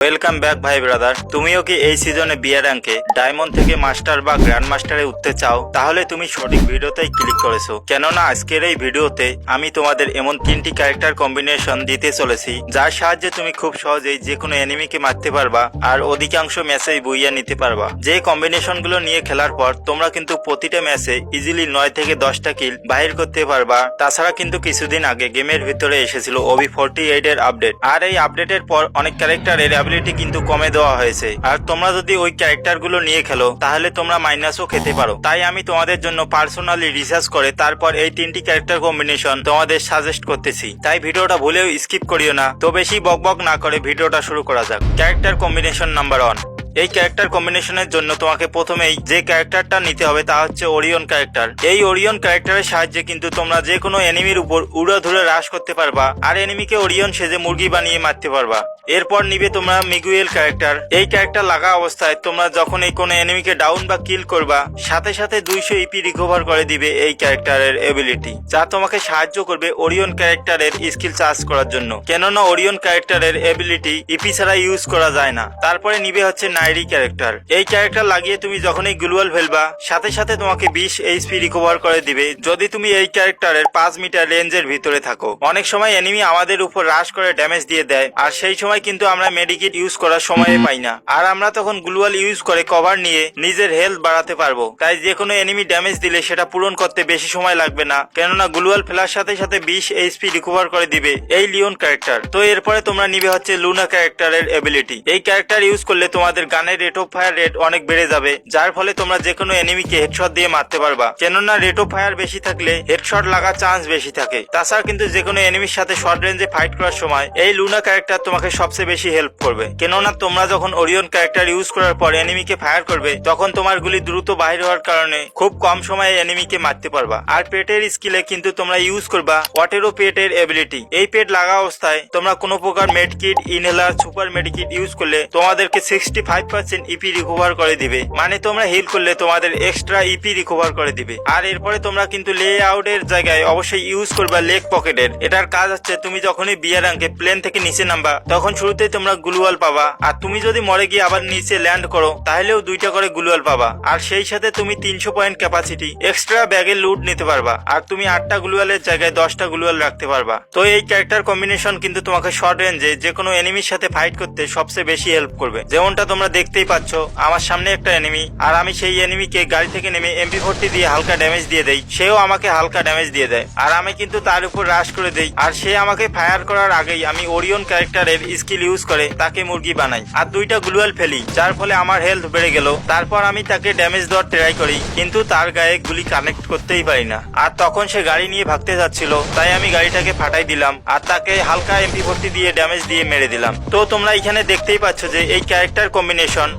Welcome back ভাই brother তুমিও কি এই সিজনে বিয়ার র্যাঙ্কে ডায়মন্ড থেকে মাস্টার বা গ্র্যান্ড মাস্টারে উঠতে চাও? তাহলে তুমি সঠিক ভিডিওতেই ক্লিক করেছ। কেননা আজকের এই ভিডিওতে আমি তোমাদের এমন তিনটি ক্যারেক্টার কম্বিনেশন দিতে চলেছি, যার সাহায্যে তুমি খুব সহজেই যে কোনো এনিমিকে মারতে পারবা আর অধিকাংশ ম্যাচেই বইয়া নিতে পারবা। যে কম্বিনেশনগুলো নিয়ে খেলার পর তোমরা কিন্তু প্রতিটা ম্যাচে ইজিলি নয় থেকে দশটা কিল বাহির করতে পারবা। তাছাড়া কিন্তু কিছুদিন আগে গেমের ভিতরে এসেছিল ওবি ফোরটি এইট এর আপডেট আর এই আপডেটের পর অনেক ক্যারেক্টারের অ্যাবিলিটি কিন্তু কমে দেওয়া হয়েছে। আর তোমরা যদি ওই ক্যারেক্টারগুলো নিয়ে খেলো, তাহলে তোমরা মাইনাসও খেতে পারো। তাই আমি তোমাদের জন্য পার্সোনালি রিসার্চ করে তারপর এই তিনটি ক্যারেক্টার কম্বিনেশন তোমাদের সাজেস্ট করতেছি। তাই ভিডিওটা ভুলেও স্কিপ করিও না। তো বেশি বকবক না করে ভিডিওটা শুরু করা যাক। ক্যারেক্টার কম্বিনেশন নাম্বার ওয়ান এই ক্যারেক্টার কম্বিনেশনের জন্য তোমাকে প্রথমেই যে ক্যারেক্টারটা নিতে হবে তা হচ্ছে ওরিয়ন ক্যারেক্টার এই ওরিয়ন ক্যারেক্টারের সাহায্যে কিন্তু তোমরা যে কোনো এনিমির উপর উড়া ধরে হ্রাস করতে পারবা আর এনিমিকে ওরিয়ন সেজে মুরগি বানিয়ে মারতে পারবা। এরপর নিবে তোমরা মিগুয়েল ক্যারেক্টার এই ক্যারেক্টার লাগা অবস্থায় তোমরা যখন এই কোনো এনিমিকে ডাউন বা কিল করবা, সাথে সাথে দুইশো ইপি রিকভার করে দিবে এই ক্যারেক্টারের এবিলিটি যা তোমাকে সাহায্য করবে ওরিয়ন ক্যারেক্টারের স্কিল চার্জ করার জন্য। কেননা ওরিয়ন ক্যারেক্টারের এবিলিটি ইপি ছাড়া ইউজ করা যায় না। তারপরে নিবে হচ্ছে নাইরি ক্যারেক্টার। এই ক্যারেক্টার লাগিয়ে তুমি যখনই গ্লুয়াল ফেলবা, সাথে সাথে তোমাকে বিশ এইচপি রিকভার করে দিবে। যদি তুমি এই ক্যারেক্টারের পাঁচ মিটার রেঞ্জের ভিতরে থাকো। অনেক সময় এনিমি আমাদের উপর রাশ করে ড্যামেজ দিয়ে দেয়, আর সেই সময় কিন্তু আমরা মেডিকেট ইউজ করার সময় পাই না। আর আমরা তখন গ্লুয়াল ইউজ করে কভার নিয়ে নিজের হেলথ বাড়াতে পারব। তাই যে কোনো এনিমি ড্যামেজ দিলে সেটা পূরণ করতে বেশি সময় লাগবে না। কেননা গ্লুয়াল ফেলার সাথে সাথে বিশ এইচপি রিকভার করে দিবে এই লিওন ক্যারেক্টার। তো এরপরে তোমরা নিবে হচ্ছে লুনা ক্যারেক্টারের এবিলিটি এই ক্যারেক্টার ইউজ করলে তোমাদের গানের রেট অফ ফায়ার রেট অনেক বেড়ে যাবে, যার ফলে তোমরা যে কোনো এনিমিকে হেডশট দিয়ে মারতে পারবা। কেননা রেট অফ ফায়ার বেশি থাকলে হেডশট লাগার চান্স বেশি থাকে। তাছাড়া কিন্তু যে কোনো এনিমির সাথে শর্ট রেঞ্জে ফাইট করার সময় এই লুনা ক্যারেক্টার তোমাকে সবচেয়ে বেশি হেল্প করবে। কেননা তোমরা যখন ওরিয়ন ক্যারেক্টার ইউজ করার পর এনিমিকে ফায়ার করবে, তখন তোমার গুলি দ্রুত বাহির হওয়ার কারণে খুব কম সময়ে এনিমিকে মারতে পারবা। আর পেটের স্কিলে কিন্তু তোমরা ইউজ করবা ওয়াটেরো পেটের এবিলিটি এই পেট লাগা অবস্থায় তোমরা কোনো প্রকার medkit inhaler super medkit use করলে তোমাদেরকে sixty five percent EP recover করে দিবে। মানে তোমরা হিল করলে তোমাদের এক্সট্রা ইপি রিকভার করে দিবে। আর এরপরে তোমরা কিন্তু লে আউটের জায়গায় অবশ্যই ইউজ করবা লেগ পকেটের এটার কাজ হচ্ছে তুমি যখনই বিয়ার আঙ্কে প্লেন থেকে নিচে নামবা, তখন শুরুতেই তোমরা গ্লুয়াল পাবা। আর তুমি যদি মরে গিয়ে আবার নিচে ল্যান্ড করো, তাহলেও দুইটা করে গ্লুয়াল পাবা। আর সেই সাথে তুমি তিনশো পয়েন্ট ক্যাপাসিটি এক্সট্রা ব্যাগে লুট নিতে পারবা। আর তুমি আটটা গ্লুয়ালের জায়গায় দশটা গ্লুয়াল রাখতে পারবা। তো এই ক্যারেক্টার কম্বিনেশন কিন্তু তোমাকে শর্ট রেঞ্জে যে কোনো এনিমির সাথে ফাইট করতে সবচেয়ে বেশি হেল্প করবে। যেমনটা তোমরা দেখতেই পাচ্ছ, আমার সামনে একটা এনিমি আর আমি সেই এনিমিকে গাড়ি থেকে নেমে এমপি ফোরটি দিয়ে হালকা ড্যামেজ দিয়ে দেই। সেও আমাকে হালকা ড্যামেজ দিয়ে দেয়। আর আমি কিন্তু তার উপর রাশ করে দেই। আর সে আমাকে ফায়ার করার আগেই আমি ওরিয়ন ক্যারেক্টারের স্কিল ইউজ করে, তাকে মুরগি বানাই। আর দুইটা গ্লুয়াল ফেলি, যার ফলে আমার হেলথ বেড়ে গেল। তারপর আমি তাকে ড্যামেজ দেওয়ার ট্রাই করি, কিন্তু তার গায়ে গুলি কানেক্ট করতেই পারি না। আর তখন সে গাড়ি নিয়ে ভাগতে যাচ্ছিল, তাই আমি গাড়িটাকে ফাটাই দিলাম, আর তাকে হালকা এমপি ভর্তি দিয়ে ড্যামেজ দিয়ে মেরে দিলাম। তো তোমরা এখানে দেখতেই পাচ্ছ যে, এই ক্যারেক্টার কম্বিনেশন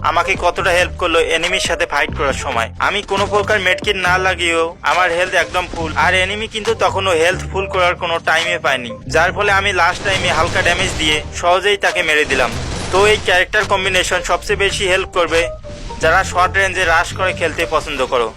আমাকে কতটা হেল্প করল এনিমির সাথে ফাইট করার সময়। আমি কোনো প্রকার মেডকিট না লাগিয়েও আমার হেলথ একদম ফুল আর এনিমি কিন্তু তখনও হেলথ ফুল করার কোনো টাইমে পাইনি যার ফলে আমি লাস্ট টাইমে হালকা ড্যামেজ দিয়ে সহজেই তাকে মেরে দিলাম। তো এই ক্যারেক্টার কম্বিনেশন সবচেয়ে বেশি হেল্প করবে যারা শর্ট রেঞ্জে রাশ করে খেলতে পছন্দ করো।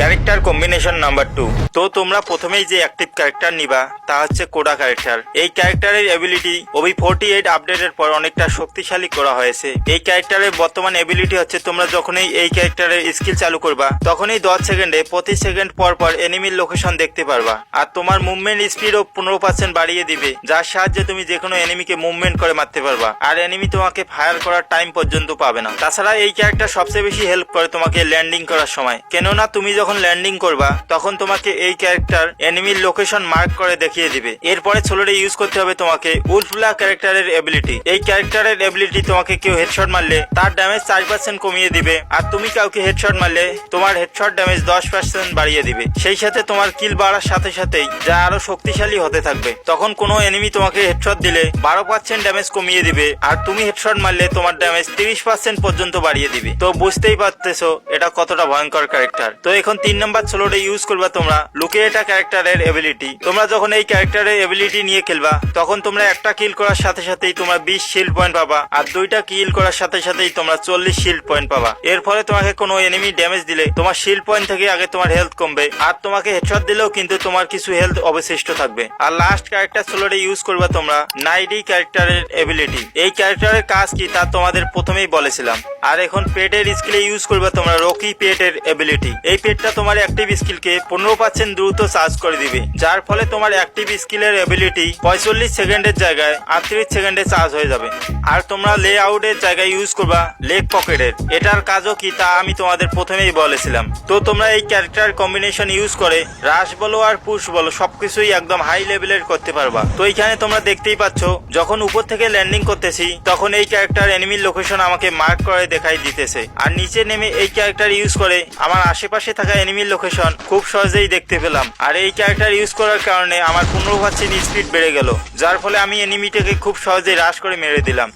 ক্যারেক্টার কম্বিনেশন নাম্বার টু তো তোমরা প্রথমেই যে অ্যাক্টিভ ক্যারেক্টার নিবা, তা হচ্ছে কোডা ক্যারেক্টার এই ক্যারেক্টারের এবিলিটি ওবি ফোরটি এইট আপডেটের পর অনেকটা শক্তিশালী করা হয়েছে। এই ক্যারেক্টারের বর্তমান এবিলিটি হচ্ছে তোমরা যখনই এই ক্যারেক্টারের স্কিল চালু করবা, তখনই দশ সেকেন্ডে প্রতি সেকেন্ড পর পর এনিমির লোকেশন দেখতে পারবা। আর তোমার মুভমেন্ট স্পিডও পনেরো পার্সেন্ট বাড়িয়ে দিবে, যার সাহায্যে তুমি যে কোনো এনিমিকে মুভমেন্ট করে মারতে পারবা। আর এনিমি তোমাকে ফায়ার করার টাইম পর্যন্ত পাবে না। তাছাড়া এই ক্যারেক্টার সবচেয়ে বেশি হেল্প করে তোমাকে ল্যান্ডিং করার সময়। কেননা তুমি যখন ল্যান্ডিং করবা, তখন তোমাকে এই ক্যারেক্টার এনিমির লোকেশন মার্ক করে দেখিয়ে দিবে। এরপরে ছোলোরে ইউজ করতে হবে তোমাকে উলফুলা ক্যারেক্টারের এবিলিটি এই ক্যারেক্টারের এবিলিটি তোমাকে কেউ হেডশট মারলে তার ড্যামেজ চার পার্সেন্ট কমিয়ে দিবে, আর তুমি কাউকে হেডশট মারলে তোমার হেডশট ড্যামেজ দশ পার্সেন্ট বাড়িয়ে দিবে। সেই সাথে তোমার কিল বাড়ার সাথে সাথেই যা আরও শক্তিশালী হতে থাকবে। তখন কোনো এনিমি তোমাকে হেডশট দিলে বারো পার্সেন্ট ড্যামেজ কমিয়ে দিবে, আর তুমি হেডশট মারলে তোমার ড্যামেজ তিরিশ পার্সেন্ট পর্যন্ত বাড়িয়ে দিবে। তো বুঝতেই পারতেছো এটা কতটা ভয়ঙ্কর ক্যারেক্টার তো এখন এখন তিন নম্বর স্লোটে ইউজ করবা তোমরা লুকেটা ক্যারেক্টারের এবিলিটি তোমরা যখন এই ক্যারেক্টারের এবিলিটি নিয়ে খেলবা, তখন তোমরা একটা কিল করার সাথে সাথেই তোমরা বিশ শিল্ড পয়েন্ট পাবা, আর দুইটা কিল করার সাথে সাথেই তোমরা চল্লিশ শিল্ড পয়েন্ট পাবা। এর ফলে তোমাকে কোনো এনিমি ড্যামেজ দিলে, তোমার শিল্ড পয়েন্ট থেকে আগে তোমার হেলথ কমবে, আর তোমাকে হেডশট দিলেও কিন্তু তোমার কিছু হেলথ অবশিষ্ট থাকবে। আর লাস্ট ক্যারেক্টার স্লোটে ইউজ করবা তোমরা নাইডি ক্যারেক্টারের এবিলিটি এই ক্যারেক্টারের কাজ কি তা তোমাদের প্রথমেই বলেছিলাম। আর এখন পেটের স্কিলে ইউজ করবে তোমরা, রকি পেটের এবিলিটি এই পেটটা তোমার অ্যাক্টিভ স্কিলকে পনেরো পার্সেন্ট দ্রুত চার্জ করে দিবে। যার ফলে তোমার অ্যাক্টিভ স্কিলের এবিলিটি পঁয়তাল্লিশ সেকেন্ডের জায়গায় আটত্রিশ সেকেন্ডে চার্জ হয়ে যাবে। আর তোমরা লে আউটের জায়গায় ইউজ করবা লেগ পকেটের এটার কাজও কি তা আমি তোমাদের প্রথমেই বলেছিলাম। তো তোমরা এই ক্যারেক্টার কম্বিনেশন ইউজ করে রাশ বলো আর পুশ বলো, সবকিছুই একদম হাই লেভেলের করতে পারবা। তো এইখানে তোমরা দেখতেই পাচ্ছ, যখন উপর থেকে ল্যান্ডিং করতেছি, তখন এই ক্যারেক্টার এনিমির লোকেশন আমাকে মার্ক করে দেখাই দিতেছে। আর নিচে নেমে এই ক্যারেক্টার ইউজ করে আমার আশেপাশে থাকা এনিমির লোকেশন খুব সহজেই দেখতে পেলাম। আর এই ক্যারেক্টার ইউজ করার কারণে আমার পনেরো পার্সেন্ট স্পিড বেড়ে গেল, যার ফলে আমি এনিমিটাকে খুব সহজেই রাশ করে মেরে দিলাম।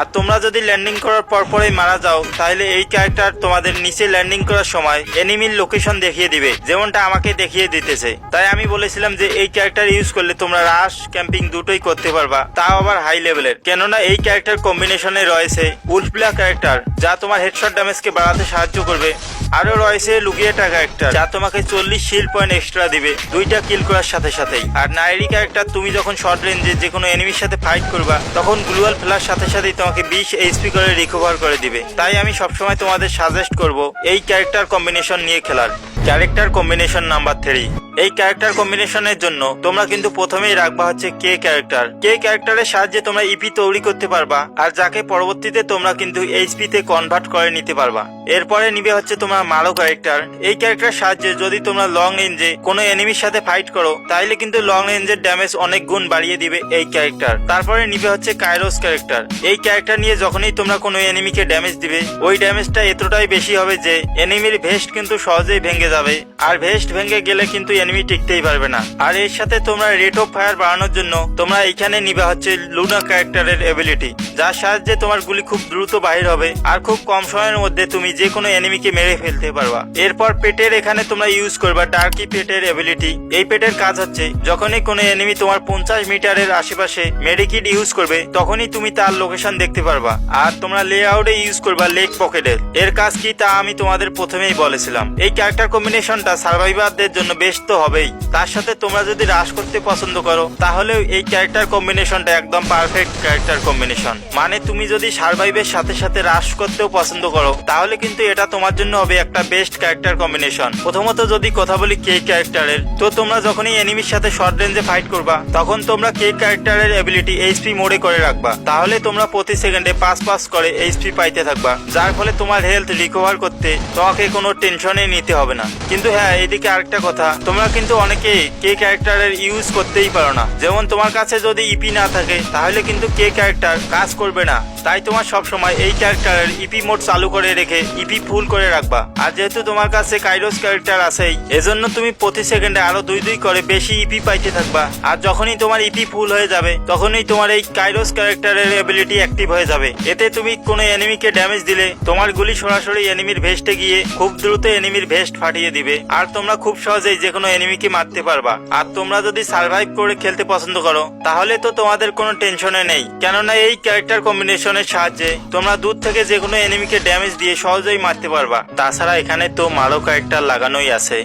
আর তোমরা যদি ল্যান্ডিং করার পর পরেই মারা যাও, তাহলে এই ক্যারেক্টার তোমাদের নিচে ল্যান্ডিং করার সময় এনিমির লোকেশন দেখিয়ে দিবে, যেমনটা আমাকে দেখিয়ে দিতেছে। তাই আমি বলেছিলাম যে এই ক্যারেক্টার ইউজ করলে তোমরা রাশ ক্যাম্পিং দুটোই করতে পারবা, তাও আবার হাই লেভেলের কেননা এই ক্যারেক্টার কম্বিনেশনে রয়েছে উলফ্লা ক্যারেক্টার যা তোমার হেডশট ড্যামেজকে বাড়াতে সাহায্য করবে। আরও রয়েছে লুকিয়ে টাকা ক্যারেক্টার যা তোমাকে চল্লিশ শিল পয়েন্ট এক্সট্রা দিবে। দুইটা কিল করার সাথে সাথেই। আর নাইরি ক্যারেক্টার তুমি যখন শর্ট রেঞ্জে যে কোনো এনিমির সাথে ফাইট করবা, তখন গ্লুয়াল ফেলার সাথে সাথেই তোমাকে বিশ এইচপি করে রিকভার করে দিবে। তাই আমি সবসময় তোমাদের সাজেস্ট করব, এই ক্যারেক্টার কম্বিনেশন নিয়ে খেলার। ক্যারেক্টার কম্বিনেশন নাম্বার থ্রি এই ক্যারেক্টার কম্বিনেশনের জন্য তোমরা কিন্তু প্রথমেই রাখবা হচ্ছে কে ক্যারেক্টার কে ক্যারেক্টারের সাহায্যে তোমরা ইপি তৈরি করতে পারবা আর যাকে পরবর্তীতে তোমরা কিন্তু এইচপি তে কনভার্ট করে নিতে পারবা। এরপরে নিবে হচ্ছে তোমার মারো ক্যারেক্টার এই ক্যারেক্টার সাহায্যে যদি তোমরা লং রেঞ্জে কোনো এনিমির সাথে ফাইট করো তাহলে কিন্তু লং রেঞ্জের ড্যামেজ অনেক গুণ বাড়িয়ে দিবে এই ক্যারেক্টার তারপরে নিবে হচ্ছে কাইরোস ক্যারেক্টার এই ক্যারেক্টার নিয়ে যখনই তোমরা কোনো এনিমিকে ড্যামেজ দিবে, ওই ড্যামেজটা এতটাই বেশি হবে যে এনিমির ভেস্ট কিন্তু সহজেই ভেঙে যাবে। আর ভেস্ট ভেঙে গেলে কিন্তু এনিমি টিকতেই পারবে না। আর এর সাথে তোমরা রেট অফ ফায়ার বাড়ানোর জন্য তোমরা এখানে নিবে হচ্ছে লুনা ক্যারেক্টারের এবিলিটি যার সাহায্যে তোমার গুলি খুব দ্রুত বাহির হবে আর খুব কম সময়ের মধ্যে তুমি যে কোনো এনিমিকে মেরে ফেলতে পারবা। এরপর পেটের এখানে তোমরা ইউজ করবা ডার্কি পেটের এবিলিটি এই পেটের কাজ হচ্ছে, যখনই কোনো এনিমি তোমার পঞ্চাশ মিটারের আশেপাশে মেডিকিট ইউজ করবে, তখনই তুমি তার লোকেশন দেখতে পারবা। আর তোমরা লে আউটে ইউজ করবা লেগ পকেটের। এর কাজ কি তা আমি তোমাদের প্রথমেই বলেছিলাম। এই ক্যারেক্টার কম্বিনেশনটা সার্ভাইভারদের জন্য বেশ তো হবেই। তার সাথে তোমরা যদি রাশ করতে পছন্দ করো তাহলেও এই ক্যারেক্টার কম্বিনেশনটা একদম পারফেক্ট ক্যারেক্টার কম্বিনেশন মানে তুমি যদি সার্ভাইভের সাথে সাথে রাশ করতেও পছন্দ করো, তাহলে কিন্তু এটা তোমার জন্য হবে একটা বেস্ট ক্যারেক্টার কম্বিনেশন প্রথমত যদি কথা বলি কে ক্যারেক্টারের তো তোমরা যখনই এনিমির সাথে শর্ট রেঞ্জে ফাইট করবা, তখন তোমরা কে ক্যারেক্টারের এবিলিটি এইচপি মোডে করে রাখবা। তাহলে তোমরা প্রতি সেকেন্ডে পাঁচ পাঁচ করে এইচপি পাইতে থাকবা। যার ফলে তোমার হেলথ রিকভার করতে তোমাকে কোনো টেনশনই নিতে হবে না। কিন্তু হ্যাঁ এদিকে আরেকটা কথা। তোমরা কিন্তু অনেকে কে ক্যারেক্টারের ইউজ করতেই পারো না। যেমন তোমার কাছে যদি ইপি না থাকে, তাহলে কিন্তু কে ক্যারেক্টার কাজ করবে না। তাই তোমার সব সময় এই ক্যারেক্টারের ইপি মোড চালু করে রেখে ইপি ফুল করে রাখবা। আর যেহেতু তোমার কাছে কাইরোস ক্যারেক্টার আছেই, এজন্য তুমি প্রতি সেকেন্ডে আরও দুই দুই করে বেশি ইপি পাইতে থাকবা। আর যখনই তোমার ইপি ফুল হয়ে যাবে, তখনই তোমার এই কাইরোস ক্যারেক্টারের এবিলিটি অ্যাক্টিভ হয়ে যাবে। এতে তুমি কোনো এনিমিকে ড্যামেজ দিলে, তোমার গুলি সরাসরি এনিমির ভেস্টে গিয়ে খুব দ্রুত এনিমির ভেস্ট ফাটিয়ে দিবে। আর তোমরা খুব সহজেই যে কোনো এনিমিকে মারতে পারবা। আর তোমরা যদি সার্ভাইভ করে খেলতে পছন্দ করো, তাহলে তো তোমাদের কোনো টেনশনে নেই। কেননা এই ক্যারেক্টার কম্বিনেশনের সাহায্যে তোমরা দূর থেকে যে কোনো এনিমিকে ড্যামেজ দিয়ে সহজেই মারতে পারবা। তাছাড়া এখানে তো মারো ক্যারেক্টার লাগানোই আছে।